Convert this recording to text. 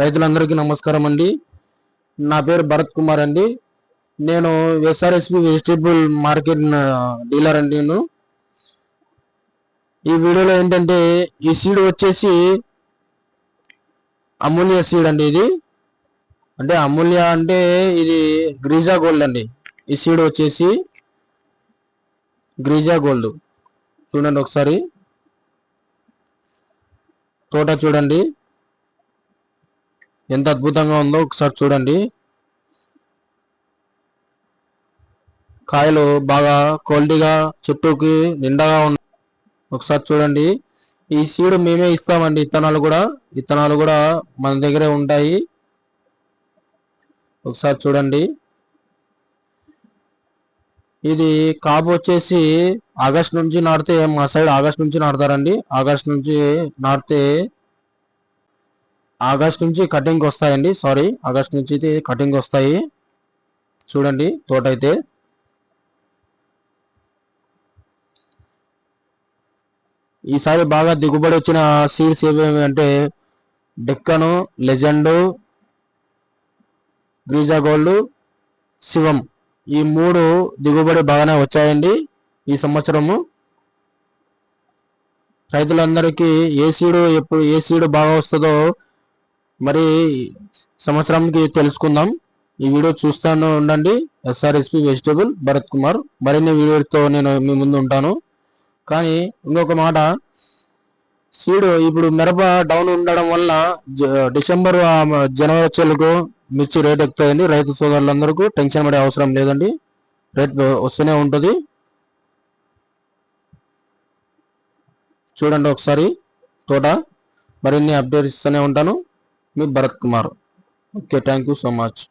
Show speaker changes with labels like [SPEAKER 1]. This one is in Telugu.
[SPEAKER 1] రైతులందరికీ నమస్కారం అండి. నా పేరు భరత్ కుమార్ అండి. నేను ఎస్ఆర్ఎస్పి వెజిటేబుల్ మార్కెట్ డీలర్ అండి నేను. ఈ వీడియోలో ఏంటంటే ఈ సీడ్ వచ్చేసి అమూల్య సీడ్ అండి ఇది. అంటే అమూల్య అంటే ఇది గ్రీజా గోల్డ్ అండి. ఈ సీడ్ వచ్చేసి గ్రీజా గోల్డ్. చూడండి ఒకసారి. తోట చూడండి. ఎంత అద్భుతంగా ఉందో ఒకసారి చూడండి. కాయలు బాగా క్వాలిటీగా చెట్టుకి నిండాగా ఉన్న ఒకసారి చూడండి. ఈ సీడ్ మేమే ఇస్తామండి ఇత్తనాలు కూడా. ఇత్తనాలు కూడా మన దగ్గరే ఉంటాయి. ఒకసారి చూడండి. ఇది కాపు వచ్చేసి ఆగస్ట్ నుంచి నాటితే మా సైడ్ ఆగస్ట్ నుంచి నాటుతారండి. ఆగస్ట్ నుంచి నాటితే ఆగస్ట్ నుంచి కటింగ్ వస్తాయండి. సారీ ఆగస్ట్ నుంచి అయితే కటింగ్ వస్తాయి. చూడండి తోట అయితే ఈసారి బాగా దిగుబడి వచ్చిన సీడ్స్ ఏమేమి అంటే డెక్కను లెజెండ్ గ్రీజా గోల్డ్ శివం. ఈ మూడు దిగుబడి బాగానే వచ్చాయండి ఈ సంవత్సరము. రైతులందరికీ ఏ సీడు ఎప్పుడు ఏ సీడు బాగా వస్తుందో మరి సంవత్సరంకి తెలుసుకుందాం. ఈ వీడియో చూస్తాను ఉండండి. SRSP vegetable Bharat Kumar. మరిన్ని వీడియోతో నేను మీ ముందు ఉంటాను. కానీ ఇంకొక మాట. సీడు ఇప్పుడు మిరప డౌన్ ఉండడం వల్ల జ- డిసెంబర్ జనవరి వచ్చేలకు మిర్చి రేట్ ఎక్కుతాయండి రైతు సోదరులందరికీ టెన్షన్ పడే అవసరం లేదండి. రేట్ వస్తూనే ఉంటుంది. చూడండి ఒకసారి తోట. మరిన్ని అప్డేట్స్ ఇస్తూనే ఉంటాను. मैं Bharat Kumar. Okay thank you so much